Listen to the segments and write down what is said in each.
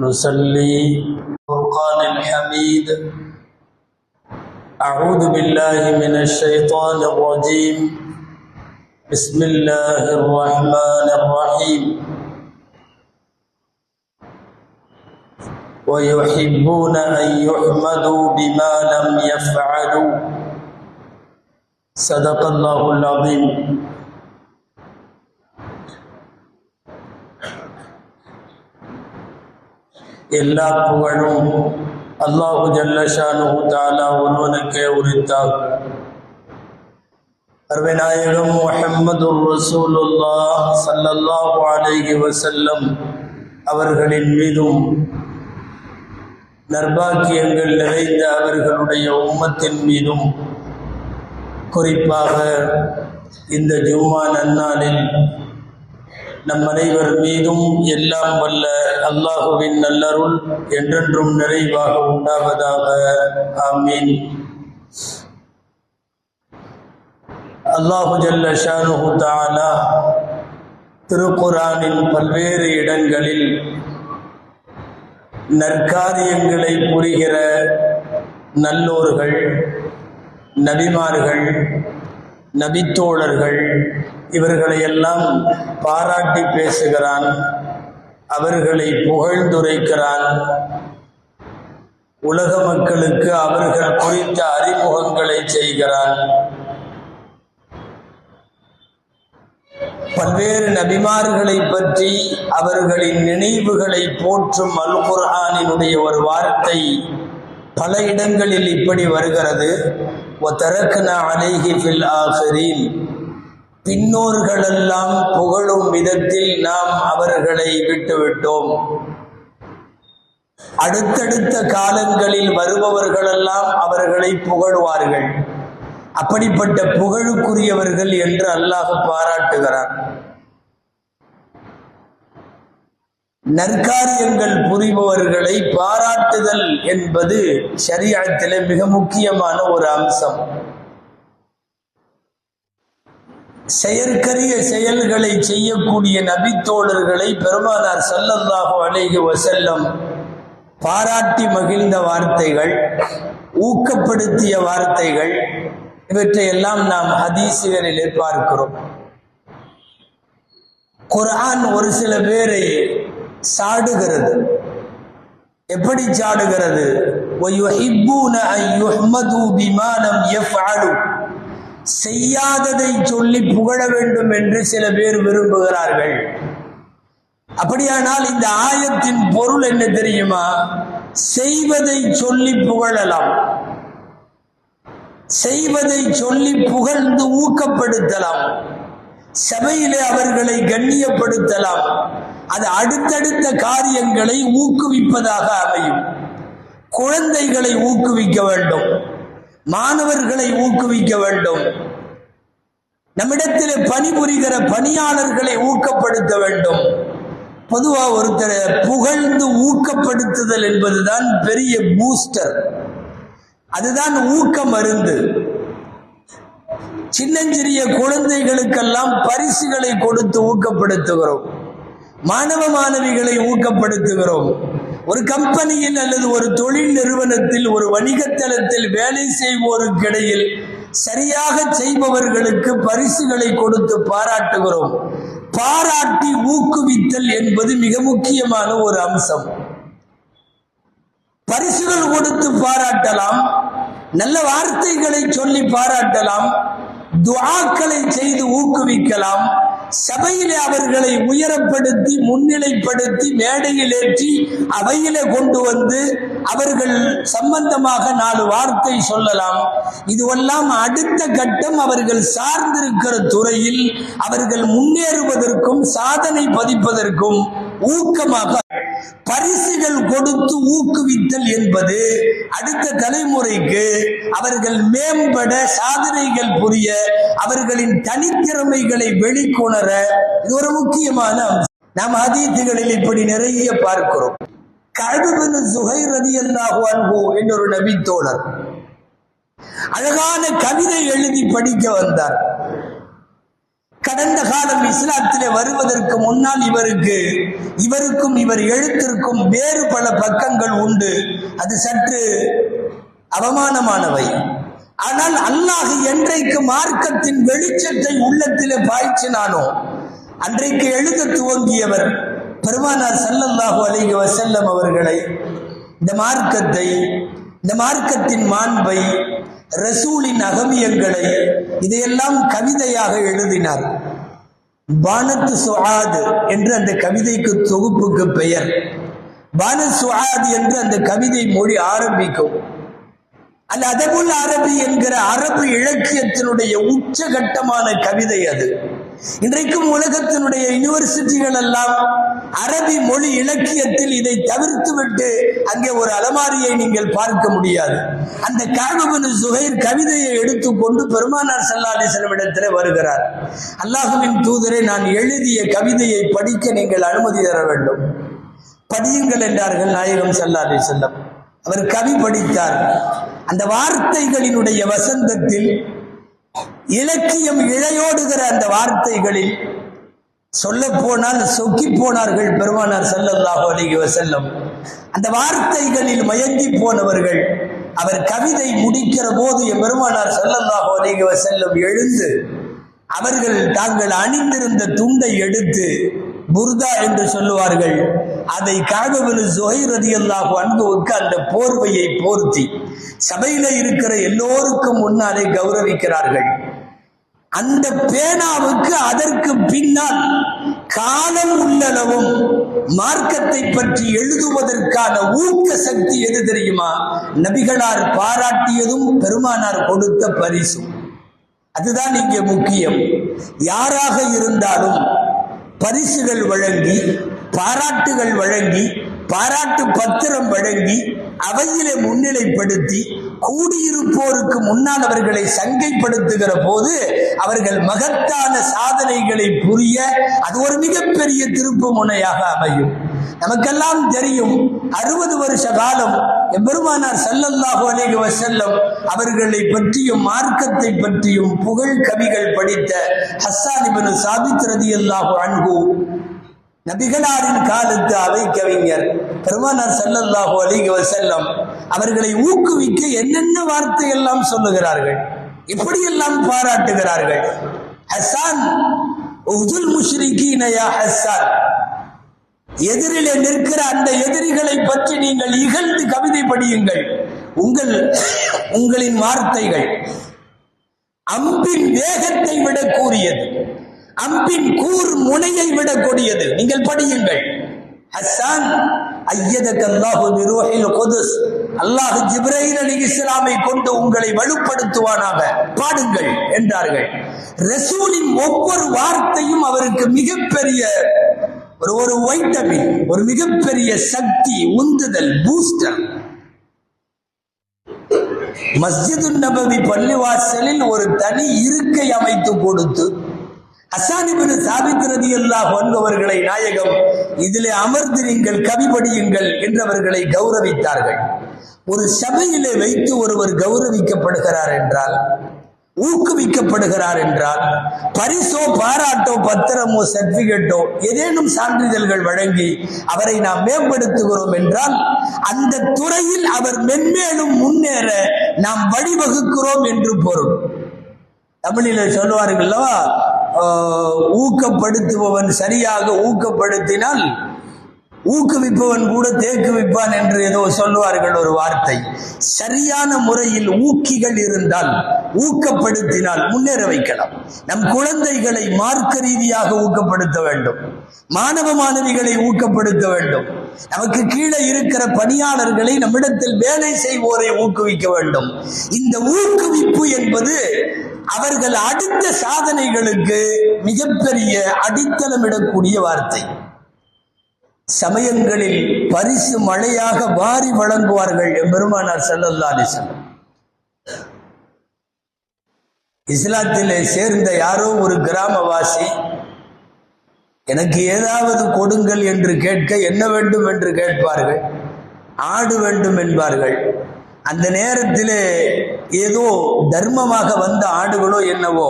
نصلي فرقان الحميد. أعوذ بالله من الشيطان الرجيم. بسم الله الرحمن الرحيم. ويحبون أن يحمدوا بما لم يفعلوا. صدق الله العظيم. எல்லா புகழும் அல்லாஹு ஜல்லஷானு தாலா ஒருவனுக்கே உரித்தார் அருவிநாயகம் முஹம்மது ரசூலுல்லா சல்லல்லாஹு அலைஹி வசல்லம் அவர்களின் மீதும் நர்பாக்கியங்கள் நிறைந்த அவர்களுடைய உம்மத்தின் மீதும் குறிப்பாக இந்த ஜும்மா நன்னாளில் நம் அனைவர் மீதும் எல்லாம் வல்ல அல்லாஹுவின் நல்லருள் என்றென்றும் நிறைவாக உண்டாவதாக. ஆமீன். அல்லாஹு ஜல்ல ஷானுஹு தாலா திருக்குரானின் பல்வேறு இடங்களில் நற்காரியங்களை புரிகிற நல்லோர்கள் நபிமார்கள் நபித்தோழர்கள் இவர்களை எல்லாம் பாராட்டி பேசுகிறான் அவர்களை புகழ்ந்துரைக்கிறான். உலக மக்களுக்கு அவர்கள் குறித்த அறிமுகங்களை செய்கிறான். பல்வேறு நபிமார்களை பற்றி அவர்களின் நினைவுகளை போற்றும் அல் குர்ஆனினுடைய ஒரு வார்த்தை பல இடங்களில் இப்படி வருகிறது. ஒத்தரக்கன அலைஹி ஃபில் ஆஹரீன் பின்னோர்களெல்லாம் புகழும் விதத்தில் நாம் அவர்களை விட்டுவிட்டோம். அடுத்தடுத்த காலங்களில் வருபவர்களெல்லாம் அவர்களை புகழ்வார்கள். அப்படிப்பட்ட புகழுக்குரியவர்கள் என்று அல்லாஹ் பாராட்டுகிறார் நற்காரியங்கள் புரிபவர்களை பாராட்டுதல் என்பது சரியாத்தில மிக முக்கியமான ஒரு அம்சம். செயற்கரிய செயல்களை செய்யக்கூடிய நபித்தோழர்களை பெருமானார் சல்லல்லாஹு அலைஹி வசல்லம் பாராட்டி மகிழ்ந்த வார்த்தைகள் ஊக்கப்படுத்திய வார்த்தைகள் இவற்றையெல்லாம் நாம் ஹதீசுகளிலே பார்க்கிறோம். குரான் ஒரு சில பேரை சாடுகிறது. எப்படி சாடுகிறது? செய்யாததை சொல்லி புகழ வேண்டும் என்று சில பேர் விரும்புகிறார்கள். அப்படியானால் இந்த ஆயத்தின் பொருள் என்ன தெரியுமா? செய்வதை சொல்லி புகழலாம். செய்வதை சொல்லி புகழ்ந்து ஊக்கப்படுத்தலாம். சபையிலே அவர்களை கண்ணியப்படுத்தலாம். அது அடுத்தடுத்த காரியங்களை ஊக்குவிப்பதாக அமையும். குழந்தைகளை ஊக்குவிக்க வேண்டும். மாணவர்களை ஊக்குவிக்க வேண்டும். நம்மிடத்தில் பணிபுரிகிற பணியாளர்களை ஊக்கப்படுத்த வேண்டும். பொதுவாக ஒருத்தரை புகழ்ந்து ஊக்கப்படுத்துதல் என்பதுதான் பெரிய பூஸ்டர் அதுதான் ஊக்க மருந்து. சின்னஞ்சிறிய குழந்தைகளுக்கெல்லாம் பரிசுகளை கொடுத்து ஊக்கப்படுத்துகிறோம். மாணவ மாணவிகளை ஊக்கப்படுத்துகிறோம். ஒரு கம்பெனியில் அல்லது ஒரு தொழில் நிறுவனத்தில் ஒரு வணிகத்தளத்தில் வேலை செய்வோருக்கிடையில் சரியாக செய்பவர்களுக்கு பரிசுகளை கொடுத்து பாராட்டுகிறோம். பாராட்டி ஊக்குவித்தல் என்பது மிக முக்கியமான ஒரு அம்சம். பரிசுகள் கொடுத்து பாராட்டலாம் நல்ல வார்த்தைகளை சொல்லி பாராட்டலாம் துவாக்களை செய்து ஊக்குவிக்கலாம் சபையிலே அவர்களை உயரப்படுத்தி முன்னிலைப்படுத்தி மேடையில் ஏற்றி அவையிலே கொண்டு வந்து அவர்கள் சம்பந்தமாக நாலு வார்த்தை சொல்லலாம். இதுவெல்லாம் அடுத்த கட்டம் அவர்கள் சார்ந்திருக்கிற துறையில் அவர்கள் முன்னேறுவதற்கும் சாதனை பதிப்பதற்கும் ஊக்கமாக பரிசுகள் கொடுத்து ஊக்குவித்தல் என்பது அடுத்த தலைமுறைக்கு அவர்கள் மேம்பட சாதனைகள் புரிய அவர்களின் தனித்திறமைகளை வெளிக்கொணர இது ஒரு முக்கியமான அம்சம். நாம் அதீத்துகளில் இப்படி நிறைய பார்க்கிறோம். கழுபின் சுகை ரதி அல்லாஹு என்றொரு தோழர் அழகான கவிதை எழுதி படிக்க வந்தார். கடந்த காலம் இஸ்லாத்திலே வருவதற்கு முன்னால் இவருக்கு இவருக்கும் இவர் எழுத்திற்கும் வேறு பல பக்கங்கள் உண்டு. அது சற்று அவமானமானவை. ஆனால் அல்லாஹ் என்றைக்கு மார்க்கத்தின் வெளிச்சத்தை உள்ளத்திலே பாய்ச்சினானோ அன்றைக்கு எழுத துவங்கியவர் பெருமானார் சல்லல்லாஹு அலைஹி வசல்லம் அவர்களை இந்த மார்க்கத்தை இந்த மார்க்கத்தின் மாண்பை ரசூலின் அகமியங்களை இதையெல்லாம் கவிதையாக எழுதினார். பானத்து சுஹாது என்று அந்த கவிதைக்கு தொகுப்புக்கு பெயர். பானத் சுஹாது என்று அந்த கவிதை மொழி ஆரம்பிக்கும். அல்ல அதபுல் அரபி என்கிற அரபு இலக்கியத்தினுடைய உச்சகட்டமான கவிதை அது. இன்றைக்கும் உலகத்தினுடைய யூனிவர்சிட்டிகள் எல்லாம் அரபி மொழி இலக்கியத்தில் இதை தவிர்த்து விட்டு அங்கே ஒரு அலமாரியை நீங்கள் பார்க்க முடியாது. அந்த காபுபின் சுகைர் கவிதையை எடுத்துக்கொண்டு பெருமானார் சல்லாதி செலவிடத்தில் வருகிறார். அல்லாஹுவின் தூதரை நான் எழுதிய கவிதையை படிக்க நீங்கள் அனுமதி தர வேண்டும். படியுங்கள் என்றார்கள் நாயகம் சல்லாதி செல்லம் அவர் கவி படித்தார். அந்த வார்த்தைகளினுடைய வசந்தத்தில் இலக்கியம் இழையோடுகிற அந்த வார்த்தைகளில் சொல்ல போனால் சொக்கி போனார்கள் பெருமானார் செல்லல்லாஹோ அலிகி வஸல்லம். அந்த வார்த்தைகளில் மயங்கி போனவர்கள் அவர் கவிதை முடிக்கிற போது என் பெருமானார் செல்லல்லாஹோ அலிகி செல்லும் எழுந்து அவர்கள் தாங்கள் அணிந்திருந்த துண்டை எடுத்து புர்தா என்று சொல்லுவார்கள். அதை காகவனு சுஹைர் ரதியல்லாஹு அன்புவுக்கு அந்த போர்வையை போர்த்தி சபையில இருக்கிற எல்லோருக்கும் முன்னாலே கௌரவிக்கிறார்கள். அந்த பேனாவுக்கு அதற்கு பின்னால் காலம் உள்ளளவும் மார்க்கத்தை பற்றி எழுதுவதற்கான ஊக்க சக்தி எது தெரியுமா? நபிகளார் பாராட்டியதும் பெருமானார் கொடுத்த பரிசும் அதுதான் இங்கே முக்கியம். யாராக இருந்தாலும் பரிசுகள் வழங்கி பாராட்டுகள் வழங்கி பாராட்டு பத்திரம் வழங்கி அவையிலே முன்னிலைப்படுத்தி கூடியிருப்போருக்கு முன்னால் அவர்களை சங்கைப்படுத்துகிற போது அவர்கள் மகத்தான சாதனைகளை புரிய அது ஒரு மிகப்பெரிய திருப்பு முனையாக அமையும். நமக்கெல்லாம் தெரியும் அறுபது வருஷ காலம் எம்பெருமானார் ஸல்லல்லாஹு அநேக வசல்லம் அவர்களை பற்றியும் மார்க்கத்தை பற்றியும் புகழ் கவிகள் படித்த ஹஸ்ஸான் இப்னு சாபித் அன்பு அன்ஹு நபிகளாரின் காலத்து அவை கவிஞர் பெருமானார் செல்லல்லாஹோ அலைஹி செல்லம் அவர்களை ஊக்குவிக்க என்னென்ன வார்த்தை எல்லாம் சொல்லுகிறார்கள் எப்படியெல்லாம் பாராட்டுகிறார்கள்? ஹசான் உதுல் முஷ்ரிகீன யா எதிரிலே நிற்கிற அந்த எதிரிகளை பற்றி நீங்கள் இகழ்ந்து கவிதை படியுங்கள். உங்கள் உங்களின் வார்த்தைகள் அம்பின் வேகத்தை விட கூறியது அம்பின் கூர் முனையை விட கொடியது. நீங்கள் படியுங்கள். ஹஸ்ஸான் ஐயதக அல்லாஹு பிரூஹில் குதுஸ். அல்லாஹ் ஜிப்ரைல் அலைஹிஸ்ஸலாமை கொண்டு உங்களை வலுப்படுத்துவானாக. பாடுங்கள் என்றார்கள். ரசூலின் ஒவ்வொரு வார்த்தையும் அவருக்கு மிகப்பெரிய ஒரு ஒரு வைட்டமின் ஒரு மிகப்பெரிய சக்தி உந்துதல் பூஸ்டர் மஸ்ஜிது நபவி பள்ளிவாசலில் ஒரு தனி இருக்கை அமைத்து கொடுத்து அசானிபின் சாபித் ரதியல்லாஹ் என்பவர்களை நாயகம் இதிலே அமர்ந்து நீங்கள் கவிபடியுங்கள் என்றவர்களை கௌரவித்தார்கள். ஒரு சபையிலே வைத்து ஒருவர் கௌரவிக்கப்படுகிறார் என்றால் ஊக்குவிக்கப்படுகிறார் என்றால் பரிசோ பாராட்டோ பத்திரமோ சர்டிபிகேட்டோ ஏதேனும் சான்றிதழ்கள் வழங்கி அவரை நாம் மேம்படுத்துகிறோம் என்றால் அந்த துறையில் அவர் மென்மேலும் முன்னேற நாம் வழிவகுக்கிறோம் என்று பொருள். தமிழில் சொல்லுவார்கள்லவா ஊக்கப்படுத்துபவன் சரியாக ஊக்கப்படுத்தினால் ஊக்குவிப்பவன் கூட தேக்குவிப்பான் என்று ஏதோ சொல்லுவார்கள் ஒரு வார்த்தை. சரியான முறையில் ஊக்கிகள் இருந்தால் ஊக்கப்படுத்தினால் முன்னேற வைக்கலாம். நம் குழந்தைகளை மார்க்க ரீதியாக ஊக்கப்படுத்த வேண்டும். மாணவ மாணவிகளை ஊக்கப்படுத்த வேண்டும். நமக்கு கீழே இருக்கிற பணியாளர்களை நம்மிடத்தில் வேலை செய்வோரை ஊக்குவிக்க வேண்டும். இந்த ஊக்குவிப்பு என்பது அவர்கள் அடுத்த சாதனைகளுக்கு மிகப்பெரிய அடித்தளமிடக்கூடிய வார்த்தை. சமயங்களில் பரிசு மழையாக வாரி வழங்குவார்கள் எம்பெருமானார் செல்லல்லா அலிசல்லம் இஸ்லாத்திலே சேர்ந்த யாரோ ஒரு கிராமவாசி எனக்கு ஏதாவது கொடுங்கள் என்று கேட்க என்ன வேண்டும் என்று கேட்பார்கள்? ஆடு வேண்டும் என்பார்கள். அந்த நேரத்தில் ஏதோ தர்மமாக வந்த ஆடுகளோ என்னவோ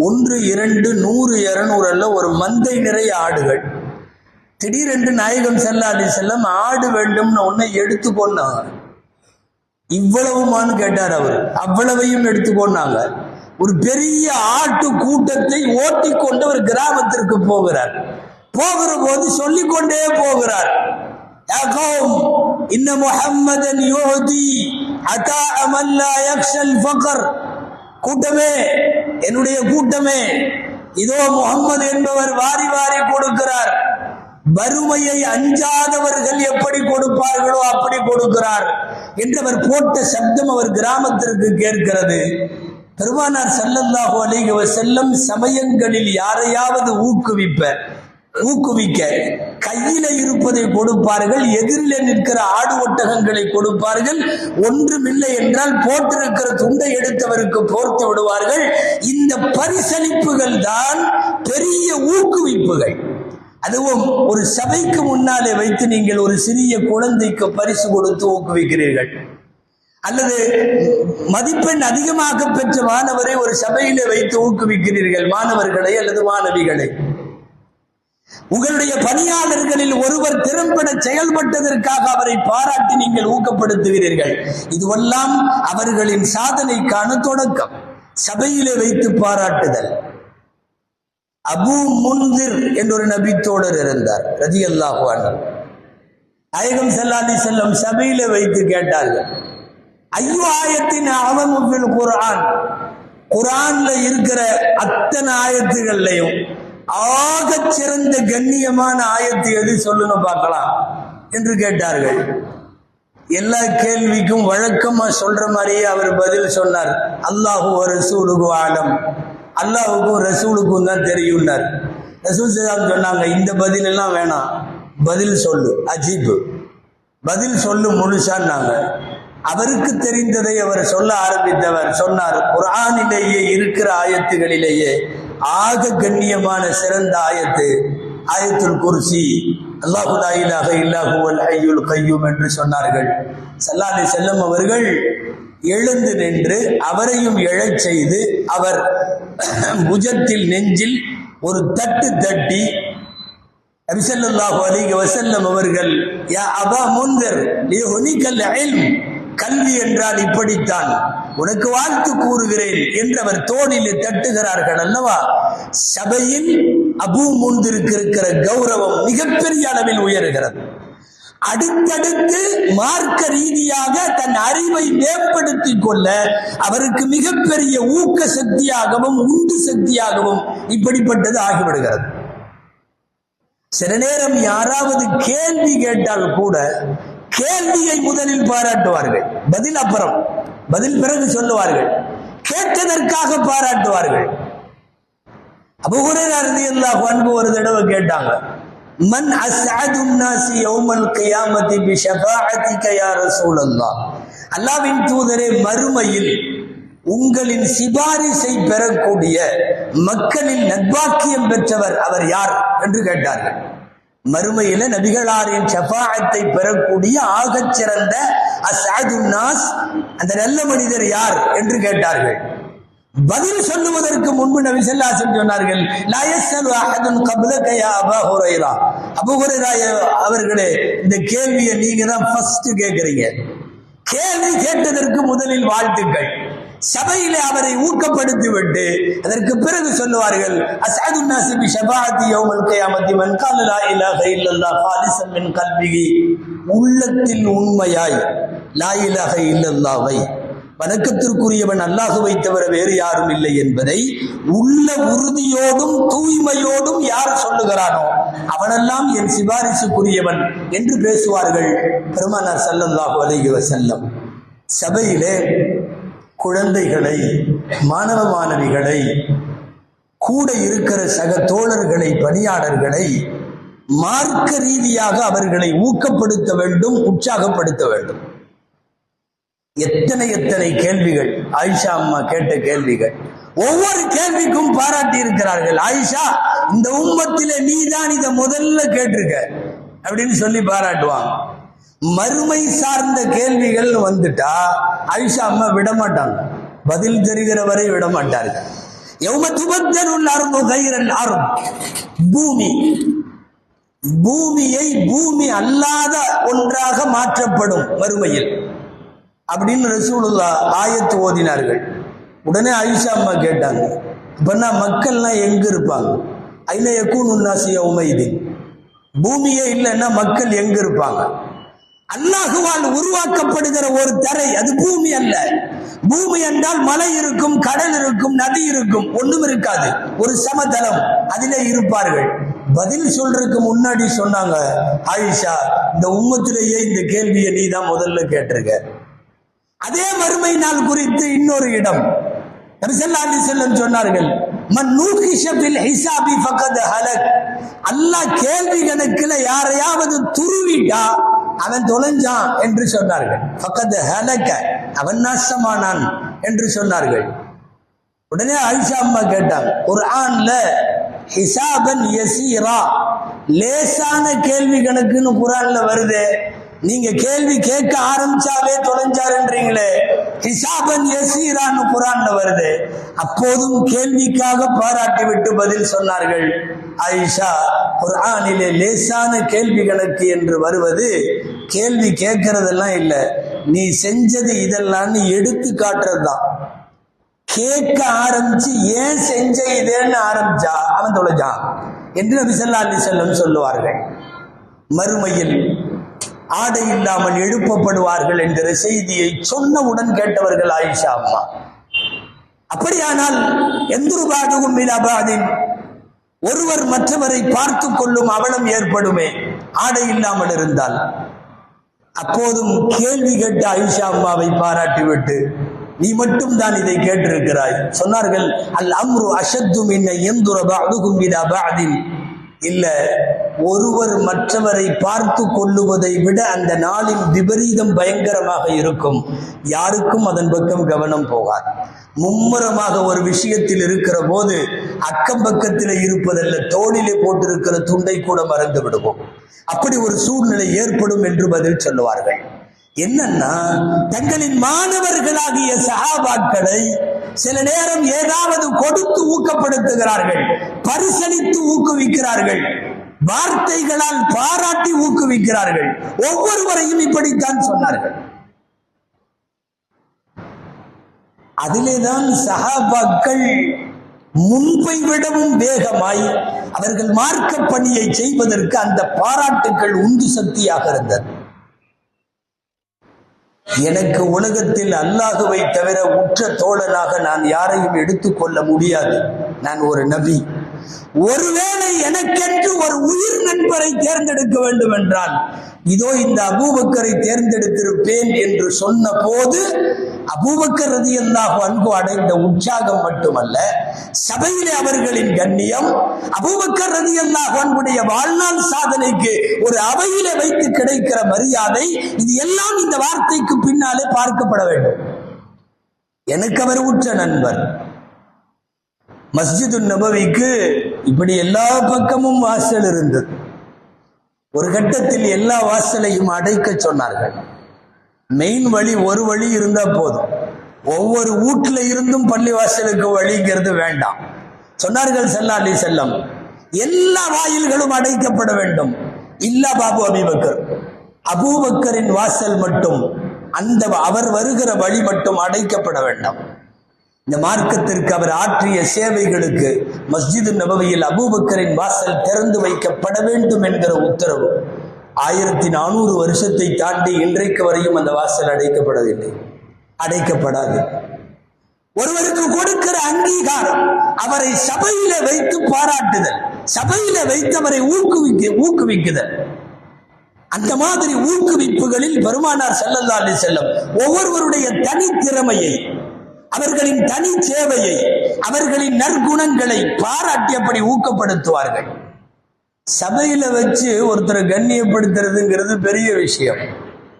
ஒன்று இரண்டு நூறு இரநூறு அல்ல ஒரு மந்தை நிறைய ஆடுகள். திடீரென்று நாயகம் செல்லாடி செல்லம் ஆடு வேண்டும்னு ஒன்னை எடுத்து போனாங்க. இவ்வளவுமான்னு கேட்டார் அவர். அவ்வளவையும் எடுத்து போனாங்க. ஒரு பெரிய ஆட்டு கூட்டத்தை ஓட்டி கொண்டு ஒரு கிராமத்திற்கு போகிறார். போகிற போது சொல்லிக்கொண்டே போகிறார். يا இன்ன முஹம்மதன் யோதி அத்தா அமல்லா யக்ஷல் ஃபக்கர் கூட்டமே என்னுடைய கூட்டமே இதோ முகம்மது என்பவர் வாரி வாரி கொடுக்கிறார். வறுமையை அஞ்சாதவர்கள் எப்படி கொடுப்பார்களோ அப்படி கொடுக்கிறார். என்றவர் போட்ட சப்தம் அவர் கிராமத்திற்கு கேட்கிறது. பெருமானார் செல்லல்லாஹோ அலிகவ செல்லும் சமயங்களில் யாரையாவது ஊக்குவிப்ப ஊக்குவிக்க கையில இருப்பதை கொடுப்பார்கள் எதிரில் நிற்கிற ஆடு ஒட்டகங்களை கொடுப்பார்கள் ஒன்றுமில்லை என்றால் போட்டிருக்கிற துண்டை எடுத்தவருக்கு போர்த்து விடுவார்கள். இந்த பரிசளிப்புகள் தான் பெரிய ஊக்குவிப்புகள். அதுவும் ஒரு சபைக்கு முன்னாலே வைத்து நீங்கள் ஒரு சிறிய குழந்தைக்கு பரிசு கொடுத்து ஊக்குவிக்கிறீர்கள். அல்லது மதிப்பெண் அதிகமாக பெற்ற மாணவரை ஒரு சபையிலே வைத்து ஊக்குவிக்கிறீர்கள் மாணவர்களை அல்லது மாணவிகளை. உங்களுடைய பணியாளர்களில் ஒருவர் திறம்பட செயல்பட்டதற்காக அவரை பாராட்டி நீங்கள் ஊக்கப்படுத்துகிறீர்கள். இதுவெல்லாம் அவர்களின் சாதனைக்கான தொடக்கம். சபையிலே வைத்து பாராட்டுதல். அபு முன்திர் என்ற ஒரு நபித்தோழர் இருந்தார் ரதி அல்லாஹு நாயகம் செல்லாலி செல்லம் சபையில வைத்து கேட்டார்கள். ஐயோ ஆயத்தின் அவமுப்பில் குரான் குரான்ல இருக்கிற அத்தனை ஆயத்துகள்லையும் ஆக சிறந்த கண்ணியமான ஆயத்து எது சொல்லுன்னு பார்க்கலாம் என்று கேட்டார்கள். எல்லா கேள்விக்கும் வழக்கமா சொல்ற மாதிரியே அவர் பதில் சொன்னார். அல்லாஹு ரசூலுகு ஆலம். அல்லாஹுக்கும் ரசூலுக்கும் தான் தெரியும்னார். ரசூல் சலாம் சொன்னாங்க இந்த பதில் எல்லாம் வேணாம். பதில் சொல்லு அஜீப். பதில் சொல்லு முழுசான்னாங்க. அவருக்கு தெரிந்ததை அவர் சொல்ல ஆரம்பித்தவர் சொன்னார் குரானிலேயே இருக்கிற ஆயத்துகளிலேயே ஆக கண்ணியமான சிறந்த ஆயத்து ஆயத்துல் குர்சி. அல்லாஹு தாயிலாக இல்லாஹுவல் ஐயுல் கையும் என்று சொன்னார்கள். சல்லாதி செல்லம் அவர்கள் எழுந்து நின்று அவரையும் எழச் செய்து அவர் புஜத்தில் நெஞ்சில் ஒரு தட்டு தட்டி நபிசல்லாஹு அலிக வசல்லம் அவர்கள் யா அபா முன்கர் நீ ஹுனிக்கல் கல்வி என்றால் இப்படித்தான். உனக்கு வாழ்த்து கூறுகிறேன் என்று அவர் தோளில் தட்டுகிறார்கள் அல்லவா? சபையில் அபு முந்திருக்கு கௌரவம் மிகப்பெரிய அளவில் உயர்கிறது. அடுத்தடுத்து மார்க்க ரீதியாக தன் அறிவை மேம்படுத்திக் கொள்ள அவருக்கு மிகப்பெரிய ஊக்க சக்தியாகவும் உந்து சக்தியாகவும் இப்படிப்பட்டது ஆகிவிடுகிறது. சில நேரம் யாராவது கேள்வி கேட்டால் கூட கேள்வியை முதலில் பாராட்டுவார்கள். பதில் அப்புறம். பதில் பிறகு சொல்லுவார்கள். கேட்டதற்காக பாராட்டுவார்கள். அபுகுரேரா அல்லாஹ் அன்பு ஒரு தடவை கேட்டாங்க. மன் அஸ்அது நாசி யௌமல் கியாமத்தி பி ஷஃபாஅத்திக யா ரசூலல்லாஹ்? அல்லாஹ்வின் தூதரே மறுமையில் உங்களின் சிபாரிசை பெறக்கூடிய மக்களின் நட்பாக்கியம் பெற்றவர் அவர் யார்? என்று கேட்டார்கள். மறுமையில நபிகளாரின் ஷஃபாஅத்தை பெறக்கூடிய ஆகச் சிறந்த அசாதுன்னாஸ் நாஸ் அந்த நல்ல மனிதர் யார் என்று கேட்டார்கள். பதில் சொல்லுவதற்கு முன்பு நபி ஸல்லல்லாஹு சொன்னார்கள் லா அஹதுன் கபில யா அபா ஹுரைரா. அவர்களே இந்த கேள்வியை நீங்க தான் ஃபர்ஸ்ட் கேக்குறீங்க. கேள்வி கேட்டதற்கு முதலில் வாழ்த்துக்கள். சபையிலே அவரை ஊக்கப்படுத்திவிட்டு அதற்கு பிறகு சொல்லுவார்கள் அஸ்அது நாசி பி யௌமல் மன் கால லா இலாஹ இல்லல்லாஹ் ஃபாலிசன் மின் உள்ளத்தில் உண்மையாய் லா இலாஹ இல்லல்லாஹை வணக்கத்திற்குரியவன் அல்லாஹுவை தவிர வேறு யாரும் இல்லை என்பதை உள்ள உறுதியோடும் தூய்மையோடும் யார் சொல்லுகிறானோ அவனெல்லாம் என் சிபாரிசுக்குரியவன் என்று பேசுவார்கள் பெருமானார் ஸல்லல்லாஹு அலைஹி செல்லம் சபையிலே குழந்தைகளை மாணவ மாணவிகளை கூட இருக்கிற சக தோழர்களை பணியாளர்களை மார்க்க ரீதியாக அவர்களை ஊக்கப்படுத்த வேண்டும் உற்சாகப்படுத்த வேண்டும். எத்தனை எத்தனை கேள்விகள் ஆயிஷா அம்மா கேட்ட கேள்விகள். ஒவ்வொரு கேள்விக்கும் பாராட்டி இருக்கிறார்கள். ஆயிஷா இந்த உம்மத்தில நீதான் இதை முதல்ல கேட்டிருக்க. அப்படின்னு சொல்லி பாராட்டுவாங்க. மறுமை சார்ந்த கேள்விகள் வந்துட்டா ஐஷா அம்மா விட மாட்டாங்க பதில் தெரிகிற வரை விடமாட்டார்கள் பூமி. பூமியை பூமி அல்லாத ஒன்றாக மாற்றப்படும் மறுமையில். அப்படின்னு ரசூலுல்லா ஆயத்து ஓதினார்கள். உடனே ஐஷா அம்மா கேட்டாங்க. இப்பன்னா மக்கள்லாம் எங்க இருப்பாங்க? ஐநா எக்கூன் உன்னாசிய உமைதி பூமியே இல்லைன்னா மக்கள் எங்க இருப்பாங்க? அல்லாஹுவால் உருவாக்கப்படுகிற ஒரு தரை அது பூமி அல்ல. பூமி என்றால் மலை இருக்கும் கடல் இருக்கும் நதி இருக்கும் ஒண்ணும் இருக்காது. ஒரு சமதளம் அதிலே இருப்பார்கள். பதில் சொல்றதுக்கு முன்னாடி சொன்னாங்க ஆயிஷா இந்த உம்மத்திலேயே இந்த கேள்வியை நீ தான் முதல்ல கேட்டிருக்க. அதே மறுமை நாள் குறித்து இன்னொரு இடம். நபிசல்லாஹி செல்லம் சொன்னார்கள் மன் நூகிஷபில் ஹிசாபி பக்கத்து ஹலக். அல்லாஹ் கேள்வி கணக்கில் யாரையாவது துருவிட்டா அவன் தொலைஞ்சான் என்று சொன்னார்கள். பக்கத்து ஹலக்க அவன் நாசமானான் என்று சொன்னார்கள். உடனே ஆயிஷா அம்மா கேட்டாங்க ஒரு ஆண்ல ஹிசாபன் யசீரா. லேசான கேள்வி கணக்குன்னு குரான்ல வருது. நீங்க கேள்வி கேட்க ஆரம்பிச்சாவே தொலைஞ்சாருன்றீங்களே. ஹிசாபன் யசீரான்னு குரான்ல வருது. அப்போதும் கேள்விக்காக பாராட்டி விட்டு பதில் சொன்னார்கள். ஆயிஷா குரானிலே லேசான கேள்வி கணக்கு என்று வருவது கேள்வி கேட்கறதெல்லாம் இல்லை. நீ செஞ்சது இதெல்லாம்னு எடுத்து காட்டுறது தான். கேட்க ஆரம்பிச்சு ஏன் செஞ்ச இதேன்னு ஆரம்பிச்சா அவன் தொலைஞ்சான் என்று நபி ஸல்லல்லாஹு அலைஹி சொல்லுவார்கள். மறுமையில் ஆடை இல்லாமல் எழுப்பப்படுவார்கள் என்கிற செய்தியை சொன்னவுடன் கேட்டவர்கள் ஆயிஷா அம்மா. அப்படியானால் எந்திருபாதுகும் இலாபாதின் ஒருவர் மற்றவரை பார்த்து கொள்ளும் அவலம் ஏற்படுமே. ஆடை இல்லாமல் இருந்தால். அப்போதும் கேள்வி கேட்ட ஐஷா அம்மாவை பாராட்டிவிட்டு நீ மட்டும் தான் இதை கேட்டிருக்கிறாய். சொன்னார்கள் அல் அம்ரு அஷத்தும் என்ன எந்துர பாதுகும் இல்ல ஒருவர் மற்றவரை பார்த்து கொள்ளுவதை விட அந்த நாளின் விபரீதம் பயங்கரமாக இருக்கும். யாருக்கும் அதன் பக்கம் கவனம் போகாது. மும்முரமாக ஒரு விஷயத்தில் இருக்கிற போது அக்கம் பக்கத்தில் இருப்பதல்ல தோளிலே போட்டிருக்கிற துண்டை கூட மறந்து விடுவோம். அப்படி ஒரு சூழ்நிலை ஏற்படும் என்று பதில் சொல்லுவார்கள். என்னன்னா தங்களின் மாணவர்களாகிய சகாபாக்களை சில நேரம் ஏதாவது கொடுத்து ஊக்கப்படுத்துகிறார்கள் பரிசளித்து ஊக்குவிக்கிறார்கள் வார்த்தைகளால் பாராட்டி ஊக்குவிக்கிறார்கள். ஒவ்வொருவரையும் இப்படித்தான் சொன்னார்கள். அதிலேதான் சகாபாக்கள் முன்பை விடவும் வேகமாய் அவர்கள் மார்க்க பணியை செய்வதற்கு அந்த பாராட்டுக்கள் உந்து சக்தியாக இருந்தது. எனக்கு உலகத்தில் அல்லாஹுவை தவிர உற்ற தோழனாக நான் யாரையும் எடுத்துக்கொள்ள முடியாது. நான் ஒரு நபி. ஒருவேளை எனக்கென்று ஒரு உயிர் நண்பரை தேர்ந்தெடுக்க வேண்டும் என்றால் இதோ இந்த அபூபக்கரை தேர்ந்தெடுத்திருப்பேன் என்று சொன்ன போது அபூபக்கர் ரதியல்லாஹு அன்பு அடைந்த உற்சாகம் மட்டுமல்ல சபையிலே அவர்களின் கண்ணியம் அபூபக்கர் ரதியல்லாஹு அன்புடைய வாழ்நாள் சாதனைக்கு ஒரு அவையிலே வைத்து கிடைக்கிற மரியாதை இது எல்லாம் இந்த வார்த்தைக்கு பின்னாலே பார்க்கப்பட வேண்டும். எனக்கு அவர் உற்ற நண்பர். மஸ்ஜிது நபவிக்கு இப்படி எல்லா பக்கமும் வாசல் இருந்தது. ஒரு கட்டத்தில் எல்லா வாசலையும் அடைக்க சொன்னார்கள். மெயின் வழி ஒரு வழி இருந்தா போதும். ஒவ்வொரு வீட்டுல இருந்தும் பள்ளி வாசலுக்கு வழிங்கிறது வேண்டாம். சொன்னார்கள் செல்லா அலி செல்லம் எல்லா வாயில்களும் அடைக்கப்பட வேண்டும். இல்லா பாபு அபிபக்கர். அபூபக்கரின் வாசல் மட்டும் அந்த அவர் வருகிற வழி மட்டும் அடைக்கப்பட வேண்டாம். இந்த மார்க்கத்திற்கு அவர் ஆற்றிய சேவைகளுக்கு மஸ்ஜிது நபவியில் அபூபக்கரின் வாசல் திறந்து வைக்கப்பட வேண்டும் என்கிற உத்தரவு. ஆயிரத்தி நானூறு வருஷத்தை தாண்டி இன்றைக்கு வரையும் அந்த வாசல் அடைக்கப்படவில்லை. அடைக்கப்படாது. ஒருவருக்கு கொடுக்கிற அங்கீகாரம் அவரை சபையில வைத்து பாராட்டுதல் சபையில வைத்து அவரை ஊக்குவிக்க ஊக்குவிக்குதல். அந்த மாதிரி ஊக்குவிப்புகளில் பெருமானார் செல்லல்லா அலி செல்லம் ஒவ்வொருவருடைய தனித்திறமையை அவர்களின் தனி சேவையை அவர்களின் நற்குணங்களை பாராட்டியபடி ஊக்கப்படுத்துவார்கள். சபையில வச்சு ஒருத்தரை கண்ணியப்படுத்துறதுங்கிறது பெரிய விஷயம்.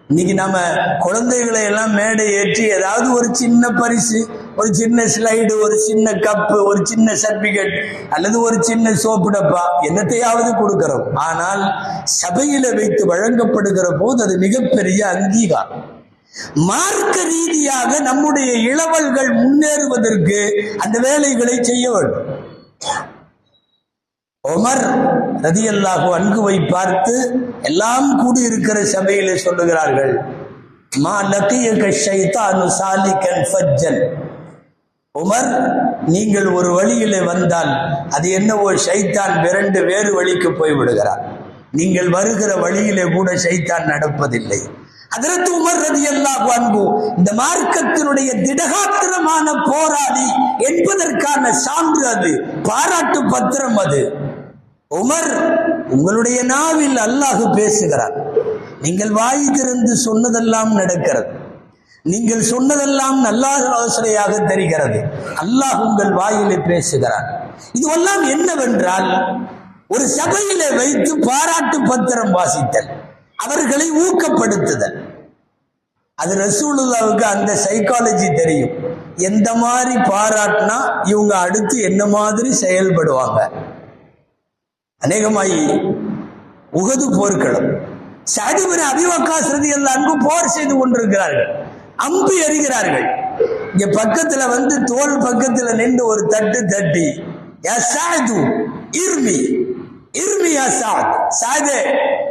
இன்னைக்கு நம்ம குழந்தைகளை எல்லாம் மேடை ஏற்றி ஏதாவது ஒரு சின்ன பரிசு ஒரு சின்ன ஸ்லைடு ஒரு சின்ன கப்பு ஒரு சின்ன சர்டிபிகேட் அல்லது ஒரு சின்ன சோப்பு டப்பா என்னத்தையாவது கொடுக்கிறோம். ஆனால் சபையில வைத்து வழங்கப்படுகிற போது அது மிகப்பெரிய அங்கீகாரம். மார்க்க ரீதியாக நம்முடைய இளவல்கள் முன்னேறுவதற்கு அந்த வேலைகளை செய்ய வேண்டும். உமர் அன்குவை பார்த்து எல்லாம் கூடியிருக்கிற சபையில சொல்லுகிறார்கள் மா லக்கியக ஷைத்தானு சாலிகன் ஃபஜ்ஜன் உமர் நீங்கள் ஒரு வழியிலே வந்தால் அது என்னவோ சைத்தான் விரண்டு வேறு வழிக்கு போய் விடுகிறார் நீங்கள் வருகிற வழியிலே கூட சைத்தான் நடப்பதில்லை. அதற்கு உமர் ரதி அல்லாஹ் அன்பு இந்த மார்க்கத்தினுடைய திடகாத்திரமான போராளி என்பதற்கான சான்று அது பாராட்டு பத்திரம் அது. உமர் உங்களுடைய நாவில் அல்லாஹு பேசுகிறார். நீங்கள் வாய் திறந்து சொன்னதெல்லாம் நடக்கிறது. நீங்கள் சொன்னதெல்லாம் நல்ல ஆலோசனையாக தெரிகிறது. அல்லாஹ் உங்கள் வாயிலே பேசுகிறார். இதுவெல்லாம் என்னவென்றால் ஒரு சபையிலே வைத்து பாராட்டு பத்திரம் வாசித்தல். அவர்களை ஊக்கப்படுத்துதல். அது ரசூலுல்லாவுக்கு அந்த சைக்காலஜி தெரியும். எந்த மாதிரி பாராட்டினா இவங்க அடுத்து என்ன மாதிரி செயல்படுவாங்க. அநேகமாயி உகது போர்க்களம் சடிபின் அபிவக்காஸ் ரதியல்ல அன்பு போர் செய்து கொண்டிருக்கிறார்கள். அம்பு எறிகிறார்கள். இங்க பக்கத்துல வந்து தோல் பக்கத்துல நின்று ஒரு தட்டு தட்டி யா சாது இர்மி இர்மி யா சாத். சாதே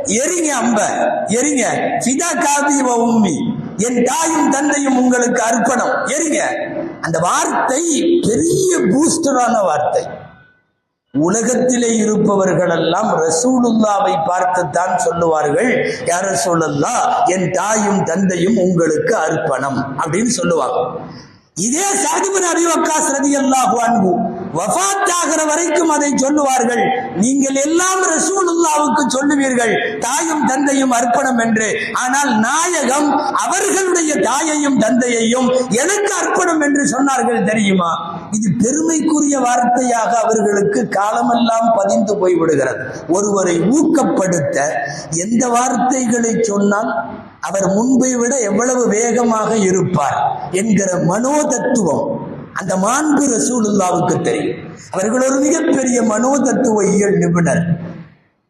எரிங்க அம்ப எரிங்க. ஃபிதா காவி உம்மி. என் தாயும் தந்தையும் உங்களுக்கு அர்ப்பணம். எரிங்க. அந்த வார்த்தை பெரிய பூஸ்டரான வார்த்தை. உலகத்திலே இருப்பவர்கள் எல்லாம் ரசூலுல்லாவை பார்த்துத்தான் சொல்லுவார்கள். யார் ரசூலுல்லா என் தாயும் தந்தையும் உங்களுக்கு அர்ப்பணம். அப்படின்னு சொல்லுவாங்க. இதே சாதிபன் அறிவக்கா ரதி அல்லாஹு அன்பு வஃத்தாகிற வரைக்கும் அதை சொல்லுவார்கள். நீங்கள் எல்லாம் ரசூலுல்லாவுக்கு சொல்லுவீர்கள் தாயும் தந்தையும் அர்ப்பணம் என்று. ஆனால் நாயகம் அவர்களுடைய தாயையும் தந்தையையும் எனக்கு அர்ப்பணம் என்று சொன்னார்கள் தெரியுமா? இது பெருமைக்குரிய வார்த்தையாக அவர்களுக்கு காலமெல்லாம் பதிந்து போய்விடுகிறது. ஒருவரை ஊக்கப்படுத்த எந்த வார்த்தைகளை சொன்னால் அவர் முன்பை விட எவ்வளவு வேகமாக இருப்பார் என்கிற மனோதத்துவம். அந்த மாண்பு ரசூலுல்லாவுக்கு தெரியும். அவர்கள் ஒரு மிகப்பெரிய மனோதத்துவ இயல் நிபுணர்.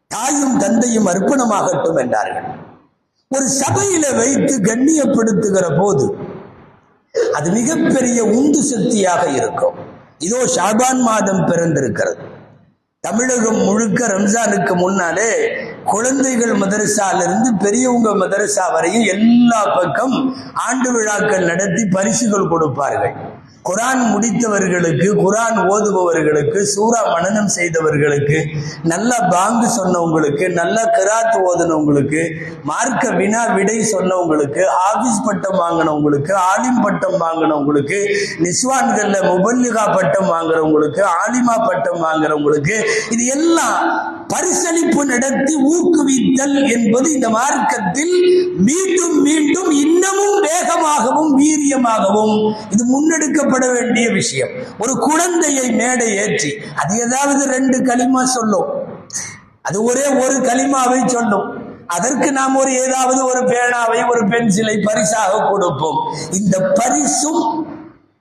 தாயும் தந்தையும் அர்ப்பணமாகட்டும் என்றார்கள். ஒரு சபையில வைத்து கண்ணியப்படுத்துகிற போது அது மிகப்பெரிய உந்து சக்தியாக இருக்கும். இதோ ஷாபான் மாதம் பிறந்திருக்கிறது. தமிழகம் முழுக்க ரம்ஜானுக்கு முன்னாலே குழந்தைகள் மதரசாலிருந்து பெரியவங்க மதரசா வரையும் எல்லா பக்கம் ஆண்டு விழாக்கள் நடத்தி பரிசுகள் கொடுப்பார்கள். குரான் முடித்தவர்களுக்கு குரான் ஓதுபவர்களுக்கு சூறா மனனம் செய்தவர்களுக்கு நல்ல பாங்கு சொன்னவங்களுக்கு நல்ல கிராத் ஓதுனவங்களுக்கு மார்க்க வினா விடை சொன்னவங்களுக்கு ஆபீஸ் பட்டம் வாங்கினவங்களுக்கு ஆலிம் பட்டம் வாங்கினவங்களுக்கு நிஸ்வான்கள்ல முபல்லிகா பட்டம் வாங்குறவங்களுக்கு ஆலிமா பட்டம் வாங்குறவங்களுக்கு இது எல்லாம் பரிசளிப்பு நடத்தி ஊக்குவித்தல் என்பது இந்த மார்க்கத்தில் மீண்டும் மீண்டும் இன்னமும் வேகமாகவும் வீரியமாகவும் இது முன்னெடுக்கப்பட வேண்டிய விஷயம். ஒரு குழந்தையை மேடை ஏற்றி அது ஏதாவது ரெண்டு களிமா சொல்லும். அது ஒரே ஒரு களிமாவை சொல்லும். அதற்கு நாம் ஒரு ஏதாவது ஒரு பேனாவை ஒரு பென்சிலை பரிசாக கொடுப்போம். இந்த பரிசும்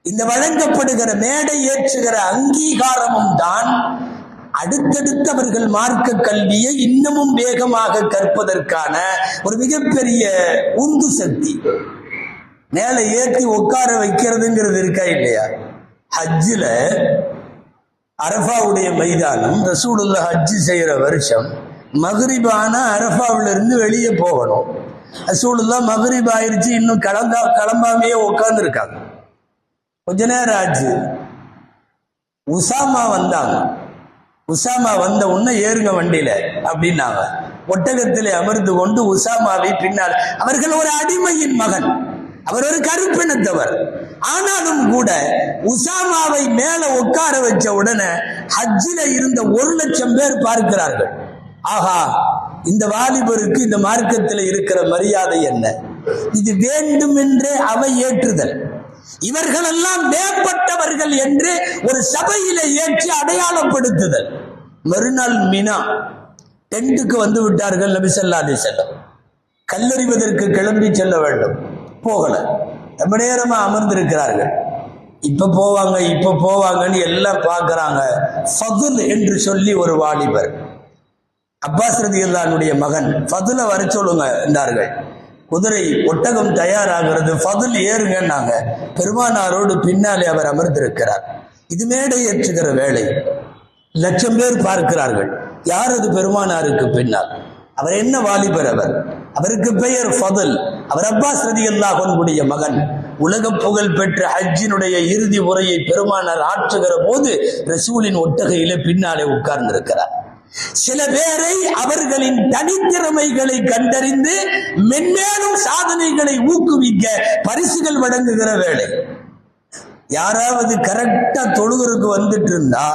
இந்த வழங்கப்படுகிற மேடை ஏற்றுகிற அங்கீகாரமும் தான் அடுத்தடுத்தவர்கள் மார்க்க கல்வியை இன்னமும் வேகமாக கற்பதற்கான ஒரு மிகப்பெரிய உந்து சக்தி. மேலே ஏற்றி உட்கார வைக்கிறதுங்கிறது இருக்கா இல்லையா? ஹஜ்ஜில் அரஃபாவுடைய மைதானம் ரசூலுல்லா ஹஜ்ஜு செய்கிற வருஷம் மகரிபான அரஃபாவிலிருந்து வெளியே போகணும். ரசூலுல்லா மகரிப் ஆயிடுச்சு இன்னும் கிளம்பா கிளம்பாமையே உட்காந்துருக்காங்க கொஞ்ச நேரம் ஆச்சு. உசாமா வந்தாங்க உசாமா வந்த உடனே ஏறுங்க வண்டியில அப்படின்னாங்க. ஒட்டகத்திலே அமர்ந்து கொண்டு உசாமாவை பின்னால் அவர்கள் ஒரு அடிமையின் மகன். அவர் ஒரு கருப்பினத்தவர் ஆனாலும் கூட உசாமாவை மேல உட்கார வச்ச உடனே ஹஜ்ஜில இருந்த ஒரு லட்சம் பேர் பார்க்கிறார்கள். ஆஹா இந்த வாலிபருக்கு இந்த மார்க்கத்தில் இருக்கிற மரியாதை என்ன? இது வேண்டும் என்றே அவை ஏற்றுதல். இவர்களெல்லாம் மேம்பட்டவர்கள் என்று ஒரு சபையில ஏற்றி அடையாளப்படுத்துதல். மறுநாள் மினா டென்ட்டுக்கு வந்து விட்டார்கள் நபி செல்லம் கல்லறிவதற்கு கிளம்பி செல்ல வேண்டும். போகல. ரொம்ப நேரமா அமர்ந்திருக்கிறார்கள். இப்ப போவாங்க இப்ப போவாங்கன்னு எல்லாம் பார்க்கறாங்க. ஃபதுல் என்று சொல்லி ஒரு வாலிபர். அப்பாஸ் ரதியுல்லானுடைய மகன். ஃபதுல வர சொல்லுங்க என்றார்கள். குதிரை ஒட்டகம் தயாராகிறது. ஃபதுல் ஏறுங்கன்னாங்க. பெருமானாரோடு பின்னாலே அவர் அமர்ந்திருக்கிறார். இது மேடை ஏற்றுகிற வேலை. லட்சம் பேர் பார்க்கிறார்கள். யார் அது பெருமானாருக்கு பின்னால்? அவர் என்ன வாலிபர் அவர்? அவருக்கு பெயர் ஃபதல். அவர் அப்பாஸ் ரதி அல்லாஹனுடைய மகன். உலக புகழ் பெற்ற ஹஜ்ஜினுடைய இறுதி உரையை பெருமானார் ஆற்றுகிற போது ரசூலின் ஒட்டகையில பின்னாலே உட்கார்ந்திருக்கிறார். சில பேரை அவர்களின் தனித்திறமைகளை கண்டறிந்து மென்மேலும் சாதனைகளை ஊக்குவிக்க பரிசுகள் வழங்குகிற வேலை யாராவது கரெக்டா தொழுகருக்கு வந்துட்டு இருந்தா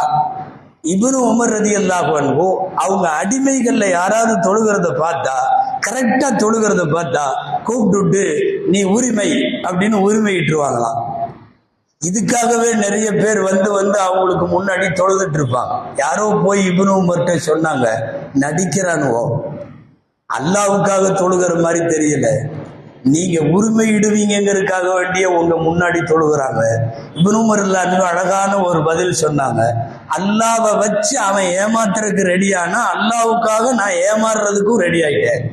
இபுனு உமர் ரதி அல்லாஹோ அவங்க அடிமைகள்ல யாராவது தொழுகிறத பார்த்தா கரெக்டா தொழுகிறத பார்த்தா கூப்பிட்டுட்டு நீ உரிமை அப்படின்னு உரிமையிட்டுருவாங்களாம். இதுக்காகவே நிறைய பேர் வந்து வந்து அவங்களுக்கு முன்னாடி தொழுதுட்டு இருப்பாங்க யாரோ போய் இப்னு உமர்கிட்ட சொன்னாங்க நடிக்கிறானுவோ அல்லாவுக்காக தொழுகிற மாதிரி தெரியல நீங்க உரிமையிடுவீங்கிறதுக்காக வேண்டிய உங்க முன்னாடி தொழுகிறாங்க. இவனும் உமர் அழகான ஒரு பதில் சொன்னாங்க. அல்லாவை வச்சு அவன் ஏமாத்துறதுக்கு ரெடியானா அல்லாவுக்காக நான் ஏமாறுறதுக்கும் ரெடி ஆயிட்டேன்.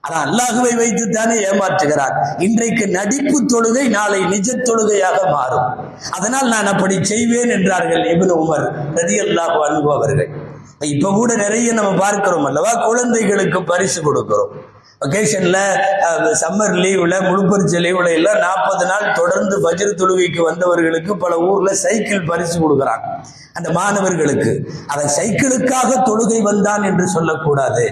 ஆனா அல்லாஹுவை வைத்து தானே ஏமாற்றுகிறார். இன்றைக்கு நடிப்பு தொழுகை நாளை நிஜ தொழுகையாக மாறும். அதனால் நான் அப்படி செய்வேன் என்றார்கள் இப்னு உமர் ரதி அல்லாஹு அனுபவர்கள் இப்ப கூட நிறைய நம்ம பார்க்கிறோம் அல்லவா? குழந்தைகளுக்கு பரிசு கொடுக்கிறோம். வெக்கேஷன்ல சம்மர் லீவ்ல முழுப்பரிச்ச லீவ்ல எல்லாம் நாற்பது நாள் தொடர்ந்து வஜ்ர தொழுகைக்கு வந்தவர்களுக்கு பல ஊர்ல சைக்கிள் பரிசு கொடுக்குறாங்க. அந்த மாணவர்களுக்கு. அவன் சைக்கிளுக்காக தொழுகை வந்தான் என்று சொல்லக்கூடாது.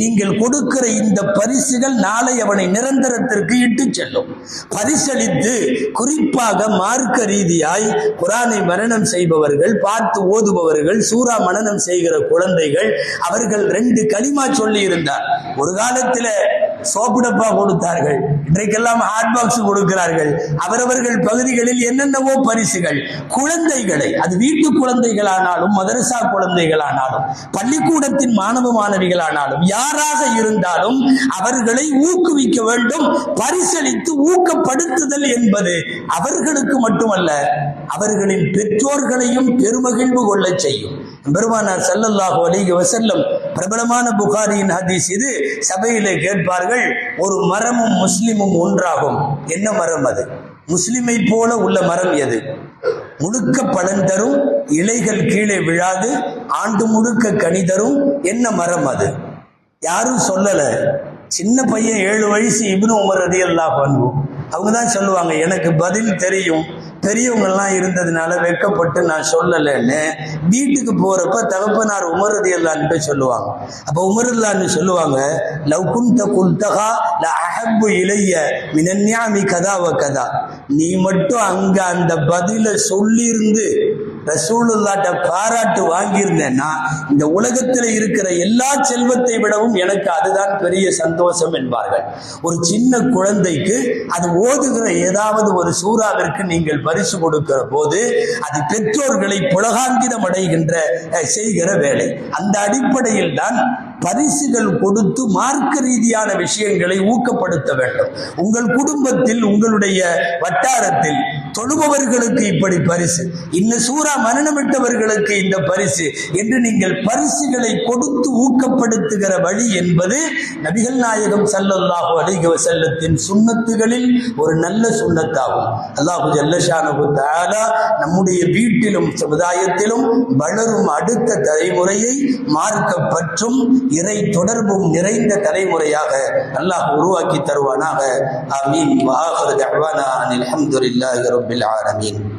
நீங்கள் கொடுக்கிற இந்த பரிசுகள் நாளை அவனை நிரந்தரத்திற்கு இட்டு செல்லும். பரிசளித்து குறிப்பாக மார்க்க ரீதியாய் குரானை மரணம் செய்பவர்கள் பார்த்து ஓதுபவர்கள் சூறா மனனம் செய்கிற குழந்தைகள் அவர்கள் ரெண்டு களிமா சொல்லி இருந்தார் ஒரு காலத்தில் சோப்பு டப்பா கொடுத்தார்கள். இன்றைக்கெல்லாம் ஹாட் பாக்ஸ் கொடுக்கிறார்கள். அவரவர்கள் பகுதிகளில் என்னென்னவோ பரிசுகள் குழந்தைகளை அது வீட்டு குழந்தைகளானாலும் மதரசா குழந்தைகளானாலும் பள்ளிக்கூடத்தின் மாணவ மாணவிகளானாலும் யாராக இருந்தாலும் அவர்களை ஊக்குவிக்க வேண்டும் பரிசளித்து ஊக்கப்படுத்துதல் என்பது அவர்களுக்கு மட்டுமல்ல அவர்களின் பெற்றோர்களையும் பெருமகிழ்வு கொள்ள செய்யும். பெருமானார் செல்லல்லாஹோ அலிக வசல்லம் பிரபலமான புகாரியின் ஹதீஸ் இது. சபையிலே கேட்பார்கள் ஒரு மரமும் முஸ்லிமும் ஒன்றாகும். என்ன மரம் அது? முஸ்லிமை போல உள்ள மரம் எது? முழுக்க பலன் தரும் இலைகள் கீழே விழாது ஆண்டு முழுக்க கனி தரும் என்ன மரம் அது? யாரும் சொல்லல. சின்ன பையன் ஏழு வயசு இப்னு உமர் ரதி பண்ணுவோம் அவங்க தான் சொல்லுவாங்க எனக்கு பதில் தெரியும். பெரியவங்கள்லாம் இருந்ததுனால வெட்கப்பட்டு நான் சொல்லலைன்னு வீட்டுக்கு போறப்ப தகப்பனார் உமரது இல்லான்னு சொல்லுவாங்க. அப்ப உமர் இல்லான்னு சொல்லுவாங்க லவ் குந்த குல்தகா ல அஹப்பு இளைய மினன்யாமி கதாவ கதா நீ மட்டும் அங்க அந்த பதில சொல்லியிருந்து ரசூலுல்லாட்ட பாராட்டு வாங்கியிருந்தேன்னா இந்த உலகத்தில் இருக்கிற எல்லா செல்வத்தை விடவும் எனக்கு அதுதான் பெரிய சந்தோஷம் என்பார்கள். ஒரு சின்ன குழந்தைக்கு அது ஓதுகிற ஏதாவது ஒரு சூறாவிற்கு நீங்கள் பரிசு கொடுக்கிற போது அது பெற்றோர்களை புலகாங்கிதம் அடைகின்ற செய்கிற வேலை. அந்த அடிப்படையில் தான் பரிசுகள் கொடுத்து மார்க்க ரீதியான விஷயங்களை ஊக்கப்படுத்த வேண்டும். உங்கள் குடும்பத்தில் உங்களுடைய வட்டாரத்தில் தொழுபவர்களுக்கு இப்படி பரிசு. இந்த சூறா மரணமிட்டவர்களுக்கு இந்த பரிசு என்று நீங்கள் பரிசுகளை கொடுத்து ஊக்கப்படுத்துகிற வழி என்பது நபிகள் நாயகம் ஸல்லல்லாஹு அலிக செல்லத்தின் சுண்ணத்துகளில் ஒரு நல்ல சுண்ணத்தாகும். அல்லாஹு ஜல்லஷானு தாலா நம்முடைய வீட்டிலும் சமுதாயத்திலும் வளரும் அடுத்த தலைமுறையை மார்க்க பற்றும் இறை தொடர்பும் நிறைந்த தலைமுறையாக அல்லாஹ் உருவாக்கி தருவானாக. ஆமீன். வாஹர் தஹ்வானா அனில் ஹம்துலில்லாஹி ரப்பில் ஆலமீன்.